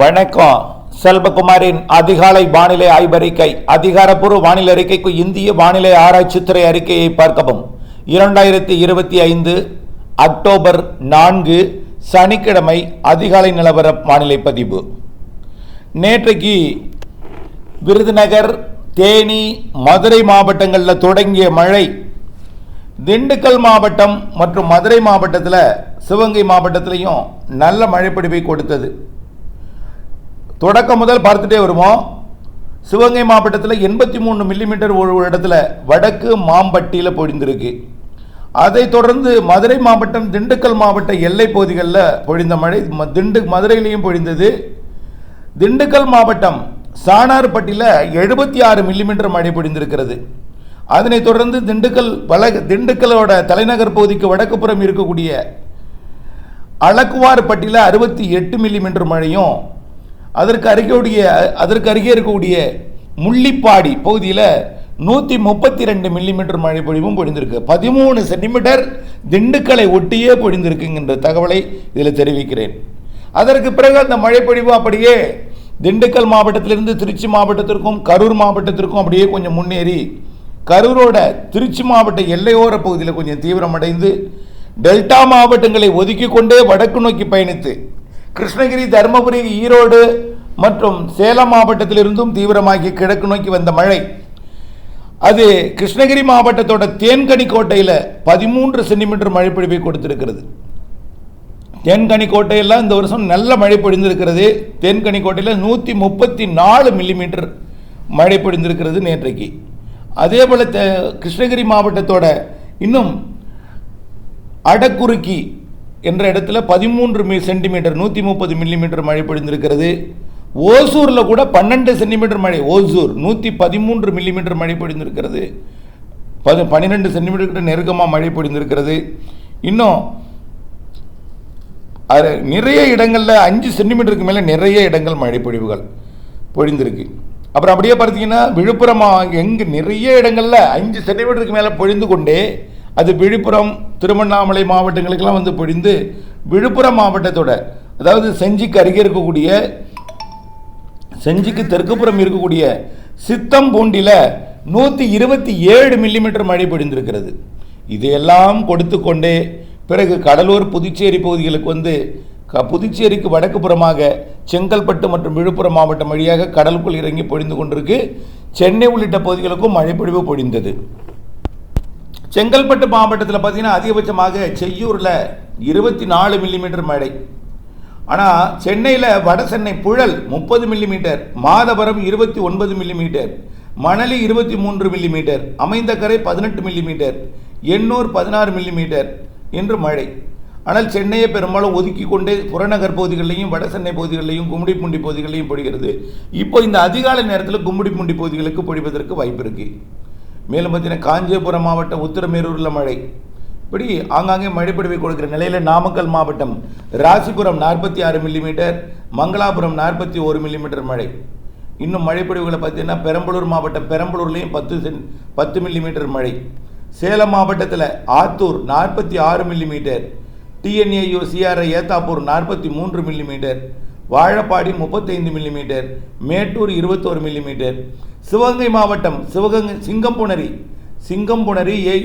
வணக்கம். செல்வகுமாரின் அதிகாலை வானிலை ஆய்வறிக்கை அதிகாரப்பூர்வ வானிலை அறிக்கைக்கு இந்திய வானிலை ஆராய்ச்சித்துறை அறிக்கையை பார்க்கவும். இரண்டாயிரத்தி இருபத்தி ஐந்து அக்டோபர் நான்கு சனிக்கிழமை அதிகாலை நிலவர வானிலை பதிவு. நேற்றைக்கு விருதுநகர் தேனி மதுரை மாவட்டங்களில் தொடங்கிய மழை திண்டுக்கல் மாவட்டம் மற்றும் மதுரை மாவட்டத்தில் சிவகங்கை மாவட்டத்திலையும் நல்ல மழைப்பிடிவை கொடுத்தது. தொடக்கம் முதல் பார்த்துட்டே வருவோம். சிவகங்கை மாவட்டத்தில் எண்பத்தி மூணு மில்லிமீட்டர் ஒரு இடத்துல வடக்கு மாம்பட்டியில் பொழிந்திருக்கு. அதைத் தொடர்ந்து மதுரை மாவட்டம் திண்டுக்கல் மாவட்ட எல்லை பகுதிகளில் பொழிந்த மழை ம- திண்டு மதுரையிலையும் பொழிந்தது. திண்டுக்கல் மாவட்டம் சாணார்பட்டியில் எழுபத்தி ஆறு மில்லிமீட்டர் மழை பொழிந்திருக்கிறது. அதனைத் தொடர்ந்து திண்டுக்கல் வல திண்டுக்கலோட தலைநகர் பகுதிக்கு வடக்குப்புறம் இருக்கக்கூடிய அளக்குவார்பட்டியில் அறுபத்தி எட்டு மில்லிமீட்டர் மழையும் அதற்கு அருகேடைய அதற்கு அருகே இருக்கக்கூடிய முள்ளிப்பாடி பகுதியில் நூற்றி முப்பத்தி ரெண்டு மில்லிமீட்டர் மழை பொழிவும் பொழிந்திருக்கு. பதிமூணு சென்டிமீட்டர் திண்டுக்கலை ஒட்டியே பொழிந்திருக்குங்கிற தகவலை இதில் தெரிவிக்கிறேன். அதற்கு பிறகு அந்த மழைப்பொழிவு அப்படியே திண்டுக்கல் மாவட்டத்திலிருந்து திருச்சி மாவட்டத்திற்கும் கரூர் மாவட்டத்திற்கும் அப்படியே கொஞ்சம் முன்னேறி கரூரோட திருச்சி மாவட்ட எல்லையோர பகுதியில் கொஞ்சம் தீவிரமடைந்து டெல்டா மாவட்டங்களை ஒதுக்கி கொண்டே வடக்கு நோக்கி பயணித்து கிருஷ்ணகிரி தருமபுரி ஈரோடு மற்றும் சேலம் மாவட்டத்திலிருந்தும் தீவிரமாகி கிழக்கு நோக்கி வந்த மழை. அது கிருஷ்ணகிரி மாவட்டத்தோட தேன்கனி கோட்டையில் பதிமூன்று சென்டிமீட்டர் மழை பொழிவை கொடுத்திருக்கிறது. தேன்கனி கோட்டையெல்லாம் இந்த வருஷம் நல்ல மழை பொழிந்திருக்கிறது. தேன்கனி கோட்டையில் நூற்றி முப்பத்தி நாலு மில்லிமீட்டர் மழை பொழிந்திருக்கிறது நேற்றைக்கு. அதே போல் கிருஷ்ணகிரி மாவட்டத்தோட இன்னும் அடக்குறுக்கி என்ற இடத்துல பதிமூன்று மி சென்டிமீட்டர் நூற்றி முப்பது மில்லிமீட்டர் மழை பொழிந்திருக்கிறது. ஓசூரில் கூட பன்னெண்டு சென்டிமீட்டர் மழை ஓசூர் நூற்றி பதிமூன்று மில்லிமீட்டர் மழை பொழிந்திருக்கிறது. பது பன்னிரெண்டு சென்டிமீட்டர் நெருக்கமாக மழை பொழிந்திருக்கிறது. இன்னும் அது நிறைய இடங்களில் அஞ்சு சென்டிமீட்டருக்கு மேலே நிறைய இடங்கள் மழை பொழிவுகள் பொழிந்திருக்கு. அப்புறம் அப்படியே பார்த்தீங்கன்னா விழுப்புரம் எங்கே நிறைய இடங்களில் அஞ்சு சென்டிமீட்டருக்கு மேலே பொழிந்து கொண்டே அது விழுப்புரம் திருவண்ணாமலை மாவட்டங்களுக்கெல்லாம் வந்து பொழிந்து விழுப்புரம் மாவட்டத்தோட அதாவது செஞ்சிக்கு அருகே இருக்கக்கூடிய செஞ்சிக்கு தெற்குப்புறம் இருக்கக்கூடிய சித்தம்பூண்டியில் நூற்றி இருபத்தி ஏழு மில்லிமீட்டர் மழை பொழிந்திருக்கிறது. இதையெல்லாம் கொடுத்து கொண்டே பிறகு கடலூர் புதுச்சேரி பகுதிகளுக்கு வந்து க- புதுச்சேரிக்கு வடக்கு புறமாக செங்கல்பட்டு மற்றும் விழுப்புரம் மாவட்டம் வழியாக கடலுக்குள் இறங்கி பொழிந்து கொண்டிருக்கு. சென்னை உள்ளிட்ட பகுதிகளுக்கும் மழைப்பொழிவு பொழிந்தது. செங்கல்பட்டு மாவட்டத்தில் பார்த்தீங்கன்னா அதிகபட்சமாக செய்யூரில் இருபத்தி நாலு மில்லிமீட்டர் மழை ஆனால் சென்னையில் வட சென்னை புழல் முப்பது மில்லிமீட்டர் மாதவரம் இருபத்தி ஒன்பது மில்லிமீட்டர் மணலி இருபத்தி மூன்று மில்லிமீட்டர் அமைந்தகரை பதினெட்டு மில்லிமீட்டர் எண்ணூர் பதினாறு மில்லிமீட்டர் என்று மழை. ஆனால் சென்னையை பெரும்பாலும் ஒதுக்கி கொண்டே புறநகர் பகுதிகளிலையும் வட சென்னை பகுதிகளிலையும் கும்மிடிப்பூண்டி பகுதிகளிலையும் பொழிகிறது. இப்போ இந்த அதிகாலை நேரத்தில் கும்மிடிப்பூண்டி பகுதிகளுக்கு பொழிவதற்கு வாய்ப்பு இருக்குது மேலும் பார்த்தீங்கன்னா காஞ்சிபுரம் மாவட்டம் உத்திரமேரூரில் மழை. இப்படி ஆங்காங்கே மழைப்பொழிவை கொடுக்கிற நிலையில் நாமக்கல் மாவட்டம் ராசிபுரம் நாற்பத்தி ஆறு மில்லிமீட்டர் மங்களாபுரம் நாற்பத்தி ஒரு மில்லிமீட்டர் மழை. இன்னும் மழைப்பொழிவுகளை பார்த்தீங்கன்னா பெரம்பலூர் மாவட்டம் பெரம்பலூர்லேயும் பத்து சென் பத்து மில்லிமீட்டர் மழை. சேலம் மாவட்டத்தில் ஆத்தூர் நாற்பத்தி ஆறு மில்லிமீட்டர் டிஎன்ஏயு சிஆர்ஐ ஏத்தாப்பூர் நாற்பத்தி மூன்று மில்லிமீட்டர் வாழப்பாடி முப்பத்தைந்து மில்லிமீட்டர் மேட்டூர் இருபத்தோரு மில்லிமீட்டர் சிவகங்கை மாவட்டம் Sivaganga Singampunari Singampunari A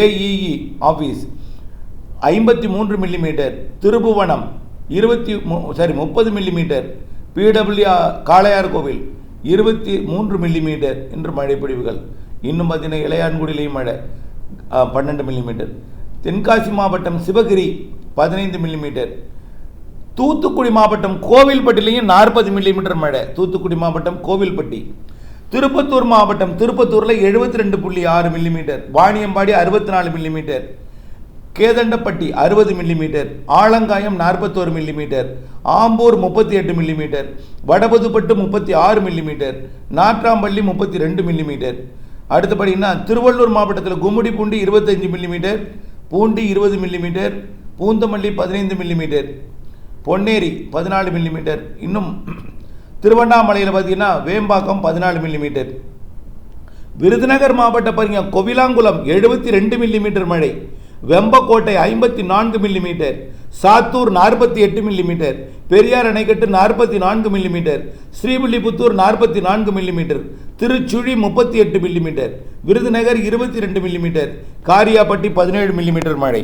AEE office ஐம்பத்தி மூன்று மில்லிமீட்டர் திருபுவனம் இருபத்தி சாரி முப்பது மில்லிமீட்டர் பிடபிள்யூ காளையார் கோவில் இருபத்தி மூன்று மில்லிமீட்டர் என்று மழைப்பொழிவுகள் இன்னும் பார்த்தீங்கன்னா இளையான்குடியிலையும் மழை பன்னெண்டு மில்லிமீட்டர் தென்காசி மாவட்டம் சிவகிரி பதினைந்து மில்லிமீட்டர் தூத்துக்குடி மாவட்டம் கோவில்பட்டிலையும் நாற்பது மில்லிமீட்டர் மழை. தூத்துக்குடி மாவட்டம் கோவில்பட்டி. திருப்பத்தூர் மாவட்டம் திருப்பத்தூரில் எழுபத்தி ரெண்டு புள்ளி ஆறு மில்லிமீட்டர் வாணியம்பாடி அறுபத்தி நாலு மில்லிமீட்டர் கேதண்டப்பட்டி அறுபது மில்லிமீட்டர் ஆலங்காயம் நாற்பத்தோரு மில்லிமீட்டர் ஆம்பூர் முப்பத்தி எட்டு மில்லிமீட்டர் வடபதுப்பட்டு முப்பத்தி ஆறு மில்லிமீட்டர் நாற்றாம்பள்ளி முப்பத்தி ரெண்டு மில்லிமீட்டர் அடுத்தபடின்னா திருவள்ளூர் மாவட்டத்தில் கும்மிடிப்பூண்டி இருபத்தஞ்சு மில்லிமீட்டர் பூண்டி இருபது மில்லிமீட்டர் பூந்தமல்லி பதினைந்து மில்லிமீட்டர். பொன்னேரி பதினாலு மில்லிமீட்டர் இன்னும் திருவண்ணாமலையில் பார்த்தீங்கன்னா வேம்பாக்கம் பதினாலு மில்லிமீட்டர் விருதுநகர் மாவட்ட பாருங்க கொவிலாங்குளம் எழுபத்தி ரெண்டு மில்லிமீட்டர் மழை. வெம்பக்கோட்டை ஐம்பத்தி நான்கு மில்லிமீட்டர் சாத்தூர் நாற்பத்தி எட்டு மில்லிமீட்டர் பெரியார் அணைக்கட்டு நாற்பத்தி நான்கு மில்லிமீட்டர் ஸ்ரீவில்லிபுத்தூர் நாற்பத்தி நான்கு மில்லிமீட்டர் திருச்சுழி முப்பத்தி எட்டு மில்லிமீட்டர் விருதுநகர் இருபத்தி ரெண்டு மில்லிமீட்டர் காரியாப்பட்டி பதினேழு மில்லிமீட்டர் மழை.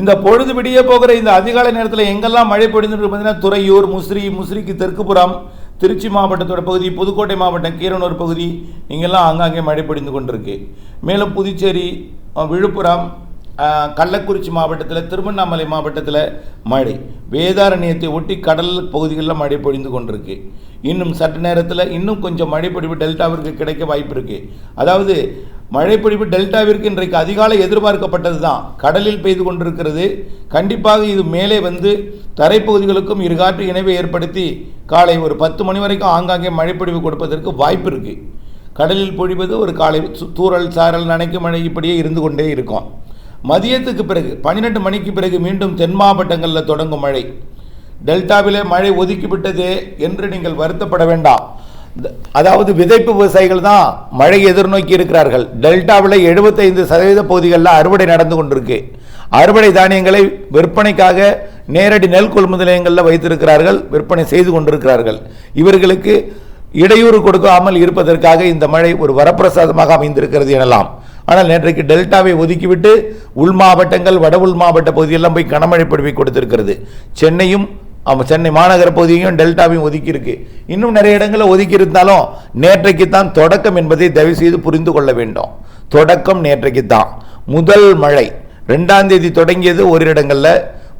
இந்த பொழுது விடிய போகிற இந்த அதிகாலை நேரத்தில் எங்கெல்லாம் மழை பொழிந்துட்டு பார்த்தீங்கன்னா துறையூர் முசிறி முசிறிக்கு தெற்குப்புறம் திருச்சி மாவட்டத்தோட பகுதி புதுக்கோட்டை மாவட்டம் கீரனூர் பகுதி இங்கெல்லாம் ஆங்காங்கே மழை பொழிந்து கொண்டிருக்கு. மேலும் புதுச்சேரி விழுப்புரம் கள்ளக்குறிச்சி மாவட்டத்தில் திருவண்ணாமலை மாவட்டத்தில் மழை. வேதாரண்யத்தை ஒட்டி கடல் பகுதிகளில் மழை பொழிந்து கொண்டிருக்கு. இன்னும் சற்று நேரத்தில் இன்னும் கொஞ்சம் மழைப்பொழிவு டெல்டாவிற்கு கிடைக்க வாய்ப்பு இருக்குது அதாவது மழைப்பொழிவு டெல்டாவிற்கு இன்றைக்கு அதிகாலை எதிர்பார்க்கப்பட்டது தான் கடலில் பெய்து கொண்டிருக்கிறது. கண்டிப்பாக இது மேலே வந்து தரைப்பகுதிகளுக்கும் இருகாற்று இணைவை ஏற்படுத்தி காலை ஒரு பத்து மணி வரைக்கும் ஆங்காங்கே மழைப்பொழிவு கொடுப்பதற்கு வாய்ப்பு இருக்குது கடலில் பொழிவது ஒரு காலை சு- தூறல் சாரல் நனைக்கும் மழை இப்படியே இருந்து கொண்டே இருக்கும். மதியத்துக்கு பிறகு பன்னிரெண்டு மணிக்கு பிறகு மீண்டும் தென் மாவட்டங்களில் தொடங்கும் மழை. டெல்டாவிலே மழை ஒதுக்கிவிட்டதே என்று நீங்கள் வருத்தப்பட வேண்டாம். அதாவது விதைப்பு விவசாயிகள் தான் மழை எதிர்நோக்கி இருக்கிறார்கள். டெல்டாவில் எழுபத்தைந்து சதவீத பகுதிகளில் அறுவடை நடந்து கொண்டிருக்கு. அறுவடை தானியங்களை விற்பனைக்காக நேரடி நெல் கொள்முதல் நிலையங்களில் வைத்திருக்கிறார்கள் விற்பனை செய்து கொண்டிருக்கிறார்கள். இவர்களுக்கு இடையூறு கொடுக்காமல் இருப்பதற்காக இந்த மழை ஒரு வரப்பிரசாதமாக அமைந்திருக்கிறது எனலாம். ஆனால் நேற்றைக்கு டெல்டாவை ஒதுக்கிவிட்டு உள் மாவட்டங்கள் வட உள் மாவட்ட பகுதியெல்லாம் போய் கனமழை பொழிவை கொடுத்திருக்கிறது. சென்னையும் ஆமாம் சென்னை மாநகர பகுதியையும் டெல்டாவையும் ஒதுக்கி இருக்கு இன்னும் நிறைய இடங்களில் ஒதுக்கி இருந்தாலும் நேற்றைக்கு தான் தொடக்கம் என்பதை தயவு செய்து புரிந்து கொள்ள வேண்டும். தொடக்கம் நேற்றைக்கு தான் முதல் மழை. ரெண்டாம் தேதி தொடங்கியது ஒரு இடங்களில்.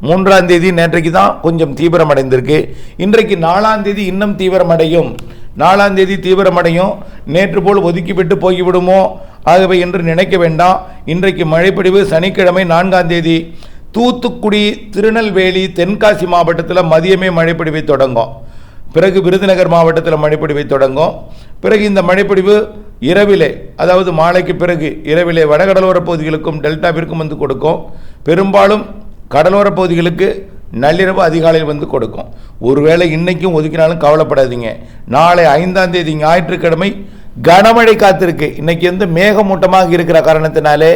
மூன்றாம் தேதி நேற்றைக்கு தான் கொஞ்சம் தீவிரமடைந்திருக்கு. இன்றைக்கு நாலாம் தேதி இன்னும் தீவிரமடையும். நாலாம் தேதி தீவிரமடையும். நேற்று போல் ஒதுக்கிவிட்டு போய்விடுமோ? ஆகவே என்று நினைக்க வேண்டாம். இன்றைக்கு மழைப்பொழிவு சனிக்கிழமை நான்காம் தேதி. தூத்துக்குடி திருநெல்வேலி தென்காசி மாவட்டத்தில் மதியமே மழைப்பொழிவை தொடங்கும். பிறகு விருதுநகர் மாவட்டத்தில் மழைப்பொழிவை தொடங்கும். பிறகு இந்த மழைப்பொழிவு இரவிலே அதாவது மாலைக்கு பிறகு இரவிலே வடகடலோர பகுதிகளுக்கும் டெல்டாவிற்கும் வந்து கொடுக்கும். பெரும்பாலும் கடலோர பகுதிகளுக்கு நள்ளிரவு அதிகாலையில் வந்து கொடுக்கும். ஒருவேளை இன்றைக்கும் ஒதுக்கினாலும் கவலைப்படாதீங்க. நாளை ஐந்தாம் தேதி ஞாயிற்றுக்கிழமை கனமழை காத்திருக்கு. இன்னைக்கு வந்து மேகமூட்டமாக இருக்கிற காரணத்தினாலே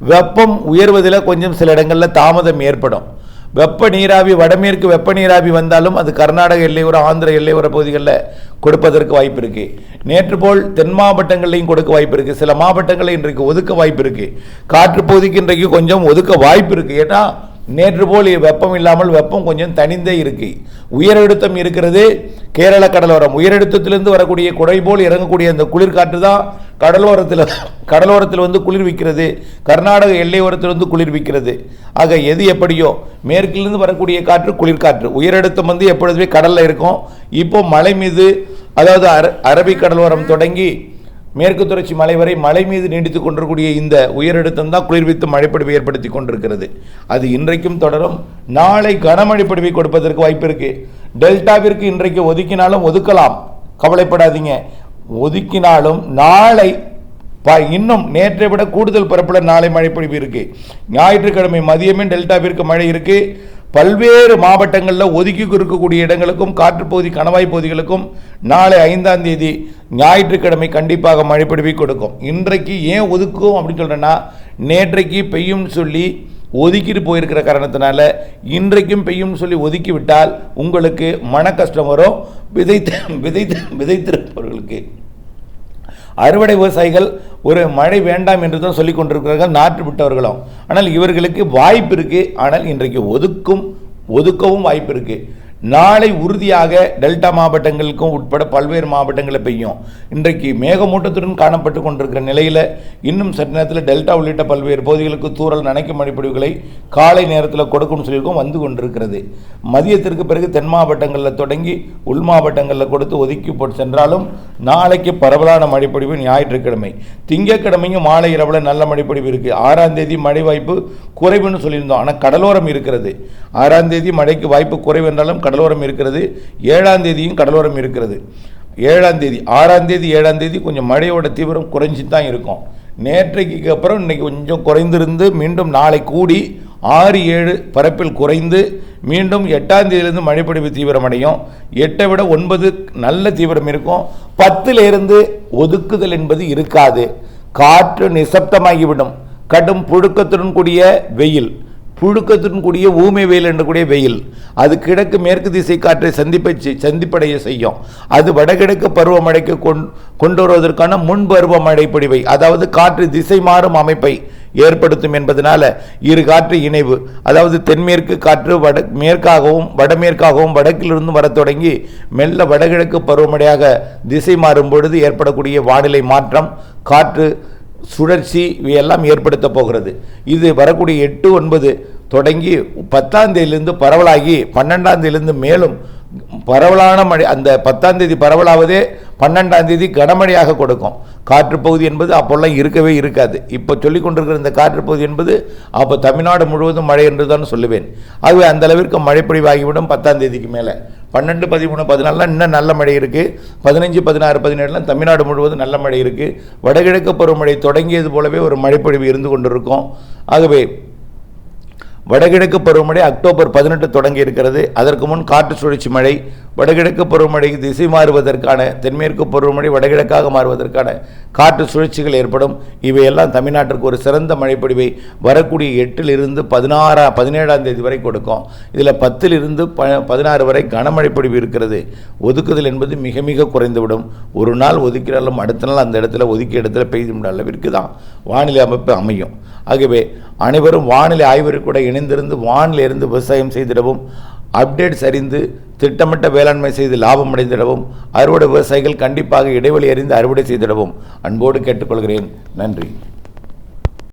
வெப்பம் உயர்வதில் கொஞ்சம் சில இடங்களில் தாமதம் ஏற்படும். வெப்ப நீராவி வடமேற்கு வெப்ப நீராவி வந்தாலும் அது கர்நாடக எல்லையோர ஆந்திர எல்லையோர பகுதிகளில் கொடுப்பதற்கு வாய்ப்பு இருக்குது நேற்று போல் தென் மாவட்டங்கள்லையும் கொடுக்க வாய்ப்பு இருக்குது சில மாவட்டங்களில் இன்றைக்கு ஒதுக்க வாய்ப்பு இருக்குது காற்று பகுதிக்கு இன்றைக்கு கொஞ்சம் ஒதுக்க வாய்ப்பு இருக்குது ஏன்னா நேற்று போல் வெப்பம் இல்லாமல் வெப்பம் கொஞ்சம் தனிந்தே இருக்கு. உயரழுத்தம் இருக்கிறது. கேரள கடலோரம். உயரழுத்தத்திலிருந்து வரக்கூடிய குடை போல் இறங்கக்கூடிய அந்த குளிர்காற்று தான் கடலோரத்தில் கடலோரத்தில் வந்து குளிர்விக்கிறது. கர்நாடக எல்லையோரத்தில் வந்து குளிர்விக்கிறது. ஆக எது எப்படியோ மேற்கிலிருந்து வரக்கூடிய காற்று குளிர்காற்று. உயரழுத்தம் வந்து எப்பொழுதுமே கடலில் இருக்கும். இப்போ மலை மீது அதாவது அர அரபிக் கடலோரம் தொடங்கி மேற்கு தொடர்ச்சி மலை வரை மலை மீது நீடித்துக் கொண்டிருக்கூடிய இந்த உயரழுத்தம் தான் குளிர்வித்து மழைப்பொழிவை ஏற்படுத்தி கொண்டிருக்கிறது. அது இன்றைக்கும் தொடரும். நாளை கனமழை பொழிவை கொடுப்பதற்கு வாய்ப்பு இருக்கு. டெல்டாவிற்கு இன்றைக்கு ஒதுக்கினாலும் ஒதுக்கலாம். கவலைப்படாதீங்க. ஒதுக்கினாலும் நாளை ப இன்னும் நேற்றை விட கூடுதல் பரப்பில் நாளை மழை பொழிவு ஞாயிற்றுக்கிழமை மதியமே டெல்டாவிற்கு மழை இருக்குது பல்வேறு மாவட்டங்களில் ஒதுக்கி இருக்கக்கூடிய இடங்களுக்கும் காற்றுப்பகுதி கணவாய் பகுதிகளுக்கும் நாளை ஐந்தாம் தேதி ஞாயிற்றுக்கிழமை கண்டிப்பாக மழை பிடிவி கொடுக்கும். இன்றைக்கு ஏன் ஒதுக்கும் அப்படின்னு சொல்கிறேன்னா நேற்றைக்கு பெய்யும் சொல்லி ஒதுக்கிட்டு போயிருக்கிற காரணத்தினால இன்றைக்கும் பெய்யும் சொல்லி ஒதுக்கி விட்டால் உங்களுக்கு மன கஷ்டம் வரும். விதைத்த விதைத்த விதைத்திருப்பவர்களுக்கு அறுவடை விவசாயிகள் ஒரு மழை வேண்டாம் என்று தான் சொல்லிக் கொண்டிருக்கிறார்கள் நாற்று விட்டவர்களும். ஆனால் இவர்களுக்கு வாய்ப்பு இருக்குது ஆனால் இன்றைக்கு ஒதுக்கும் ஒதுக்கவும் வாய்ப்பு இருக்குது நாளை உறுதியாக டெல்டா மாவட்டங்களுக்கும் உட்பட பல்வேறு மாவட்டங்களில் பெய்யும். இன்றைக்கு மேகமூட்டத்துடன் காணப்பட்டு கொண்டிருக்கிற நிலையில் இன்னும் சற்று நேரத்தில் டெல்டா உள்ளிட்ட பல்வேறு பகுதிகளுக்கு தூறல் நனைக்கும் மழைப்பொழிவுகளை காலை நேரத்தில் கொடுக்கும்னு சொல்லியிருக்கோம் வந்து கொண்டிருக்கிறது. மதியத்திற்கு பிறகு தென் மாவட்டங்களில் தொடங்கி உள் மாவட்டங்களில் கொடுத்து ஒதுக்கி போட்டு சென்றாலும் நாளைக்கு பரவலான மழைப்பொழிவு ஞாயிற்றுக்கிழமை. திங்கட்கிழமையும் மாலை இரவில் நல்ல மழைப்பொழிவு இருக்குது ஆறாம் தேதி மழை வாய்ப்பு குறைவுன்னு சொல்லியிருந்தோம். ஆனால் கடலோரம் இருக்கிறது. ஆறாம் தேதி மழைக்கு வாய்ப்பு குறைவு என்றாலும் கடலோரம் இருக்கிறது. ஏழாம் தேதியும் கடலோரம் இருக்கிறது. ஏழாம் தேதி ஆறாம் தேதி ஏழாம் தேதி கொஞ்சம் மழையோட தீவிரம் குறைஞ்சி தான் இருக்கும். நேற்றைக்கு அப்புறம் இன்னைக்கு கொஞ்சம் குறைந்திருந்து மீண்டும் நாளை கூடி ஆறு ஏழு பரப்பில் குறைந்து மீண்டும் எட்டாம் தேதியிலிருந்து மழைப்பொழிவு தீவிரமடையும் எட்டை விட ஒன்பது நல்ல தீவிரம் இருக்கும். பத்திலிருந்து ஒதுக்குதல் என்பது இருக்காது. காற்று நிசப்தமாகிவிடும். கடும் புழுக்கத்துடன் கூடிய வெயில். புழுக்கத்துடன் கூடிய ஊமை வெயில் என்றக்கூடிய வெயில். அது கிழக்கு மேற்கு திசை காற்றை சந்திப்பை சந்திப்படைய செய்யும். அது வடகிழக்கு பருவமழைக்கு கொண் கொண்டு வருவதற்கான முன் பருவமழை பொழிவை அதாவது காற்று திசை மாறும் அமைப்பை ஏற்படுத்தும் என்பதனால இரு காற்று இணைவு அதாவது தென்மேற்கு காற்று வட மேற்காகவும் வடமேற்காகவும் வடக்கிலிருந்து வரத் தொடங்கி மெல்ல வடகிழக்கு பருவமழையாக திசை மாறும் பொழுது ஏற்படக்கூடிய வானிலை மாற்றம் காற்று சுழற்சி இவையெல்லாம் ஏற்படுத்த போகிறது. இது வரக்கூடிய எட்டு ஒன்பது தொடங்கி பத்தாம் தேதியிலிருந்து பரவலாகி பன்னெண்டாம் தேதியிலிருந்து மேலும் பரவலான மழை அந்த பத்தாம் தேதி பரவலாவதே பன்னெண்டாம் தேதி கனமழையாக கொடுக்கும். காற்றுப்பகுதி என்பது அப்போல்லாம் இருக்கவே இருக்காது. இப்போ சொல்லிக் கொண்டிருக்கிற இந்த காற்று பகுதி என்பது அப்போ தமிழ்நாடு முழுவதும் மழை என்று தான் சொல்லுவேன். ஆகவே அந்த அளவிற்கு மழைப்பொழிவாகிவிடும் பத்தாம் தேதிக்கு மேலே. பன்னெண்டு பதிமூணு பதினாலாம் இன்னும் நல்ல மழை இருக்குது பதினஞ்சு பதினாறு பதினேழுலாம் தமிழ்நாடு முழுவதும் நல்ல மழை இருக்குது வடகிழக்கு பருவமழை தொடங்கியது போலவே ஒரு மழைப்பொழிவு இருந்து கொண்டிருக்கும். ஆகவே வடகிழக்கு பருவமழை அக்டோபர் பதினெட்டு தொடங்கி இருக்கிறது. அதற்கு முன் காற்று சுழற்சி மழை வடகிழக்கு பருவமழை திசை மாறுவதற்கான தென்மேற்கு பருவமழை வடகிழக்காக மாறுவதற்கான காற்று சுழற்சிகள் ஏற்படும். இவையெல்லாம் தமிழ்நாட்டிற்கு ஒரு சிறந்த மழைப்பொழிவை வரக்கூடிய எட்டிலிருந்து பதினாறா பதினேழாம் தேதி வரை கொடுக்கும். இதில் பத்திலிருந்து ப பதினாறு வரை கனமழை பொழிவு இருக்கிறது. ஒதுக்குதல் என்பது மிக மிக குறைந்துவிடும். ஒரு நாள் ஒதுக்கினாலும் அடுத்த நாள் அந்த இடத்துல ஒதுக்கிய இடத்துல பெய்யும் அளவிற்கு தான் வானிலை அமைப்பு அமையும். ஆகவே அனைவரும் வானிலை ஆய்வறிக்கூட கூட இணைந்திருந்து வானிலிருந்து விவசாயம் செய்திடவும் அப்டேட்ஸ் அறிந்து திட்டமிட்ட வேளாண்மை செய்து லாபம் அடைந்திடவும் அறுவடை விவசாயிகள் கண்டிப்பாக இடைவெளி அறிந்து அறுவடை செய்திடவும். அன்போடு கேட்டுக்கொள்கிறேன். நன்றி.